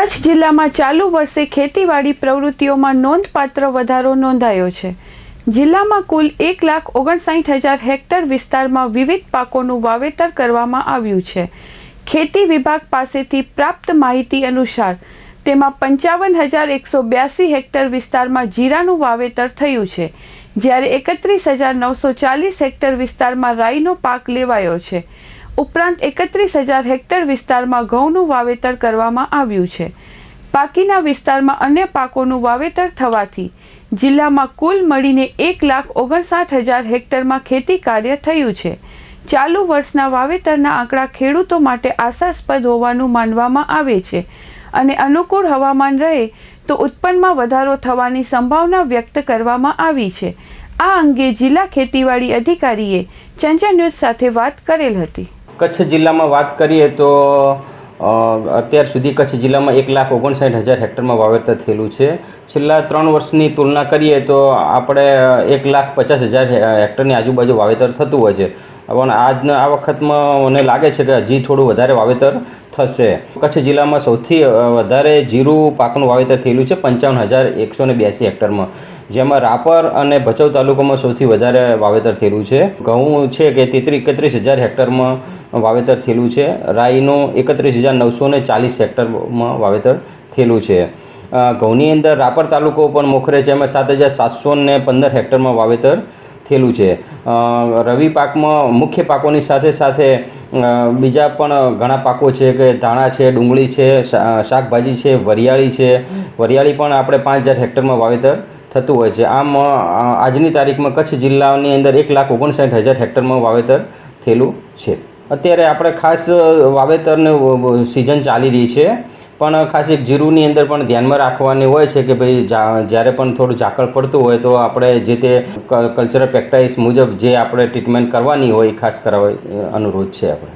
કચ્છ જિલ્લામાં ચાલુ વર્ષે ખેતીવાડી પ્રવૃત્તિઓમાં નોંધપાત્ર વધારો નોંધાયો છે. જિલ્લામાં કુલ એક લાખ ઓગણસાઠ હજાર હેક્ટર વિસ્તારમાં વિવિધ પાકોનું વાવેતર કરવામાં આવ્યું છે. ખેતી વિભાગ પાસેથી પ્રાપ્ત માહિતી અનુસાર, તેમાં પંચાવન હજાર એકસો બ્યાસી હેક્ટર વિસ્તારમાં જીરાનું વાવેતર થયું છે, જ્યારે એકત્રીસ હજાર નવસો ચાલીસ હેક્ટર વિસ્તારમાં રાઈનો પાક લેવાયો છે. ઉપરાંત એકત્રીસ હજાર હેક્ટર વિસ્તારમાં ઘઉંનું વાવેતર કરવામાં આવ્યું છે. બાકીના વિસ્તારમાં અન્ય પાકોનું વાવેતર થવાથી જિલ્લામાં કુલ મળીને એક લાખ ઓગણસાઠ હજાર હેક્ટરમાં ખેતી કાર્ય થયું છે. ચાલુ વર્ષના વાવેતરના આંકડા ખેડૂતો માટે આશાસ્પદ હોવાનું માનવામાં આવે છે અને અનુકૂળ હવામાન રહે તો ઉત્પન્નમાં વધારો થવાની સંભાવના વ્યક્ત કરવામાં આવી છે. આ અંગે જિલ્લા ખેતીવાડી અધિકારીએ ચંચા ન્યૂઝ સાથે વાત કરેલ હતી. કચ્છ જિલ્લામાં વાત કરીએ તો અત્યાર સુધી કચ્છ જિલ્લામાં એક લાખ ઓગણસાઠ હજાર હેક્ટરમાં વાવેતર થયેલું છે. છેલ્લા ત્રણ વર્ષની તુલના કરીએ તો, આપણે એક લાખ પચાસ હજાર હેક્ટરની આજુબાજુ વાવેતર થતું હોય છે. પણ આજના આ વખતમાં મને લાગે છે કે હજી થોડું વધારે વાવેતર થશે. કચ્છ જિલ્લામાં સૌથી વધારે જીરું પાકનું વાવેતર થયેલું છે પંચાવન હજાર એકસો ને બ્યાસી હેક્ટરમાં. જેમાં રાપર અને ભચાઉ તાલુકામાં સૌથી વધારે વાવેતર થયેલું છે. ઘઉં છે કે તેત્રી, એકત્રીસ હજાર હેક્ટરમાં વાવેતર થયેલું છે. રાઈનું એકત્રીસ હજાર નવસો ને ચાલીસ હેક્ટરમાં વાવેતર થયેલું છે. ઘઉંની અંદર રાપર તાલુકો પણ મોખરે છે. એમાં સાત હજાર સાતસો ને પંદર હેક્ટરમાં વાવેતર થયેલું છે. રવિ પાકમાં મુખ્ય પાકોની સાથે સાથે બીજા પણ ઘણા પાકો છે કે ધાણા છે, ડુંગળી છે શાકભાજી છે, વરિયાળી છે. વરિયાળી પણ આપણે પાંચ હજાર હેક્ટરમાં વાવેતર થતું હોય છે. આમ આજની તારીખમાં કચ્છ જિલ્લાની અંદર એક લાખ ઓગણસાઠ હજાર હેક્ટરમાં વાવેતર થયેલું છે. અત્યારે આપણે ખાસ વાવેતરને સિઝન ચાલી રહી છે. પણ ખાસ એક જીરુની અંદર પણ ધ્યાનમાં રાખવાની હોય છે કે ભાઈ જ્યારે પણ થોડું ઝાકળ પડતું હોય તો આપણે જે તે કલ્ચરલ પ્રેક્ટિસ મુજબ જે આપણે ટ્રીટમેન્ટ કરવાની હોય એ ખાસ કરવા અનુરોધ છે આપણે.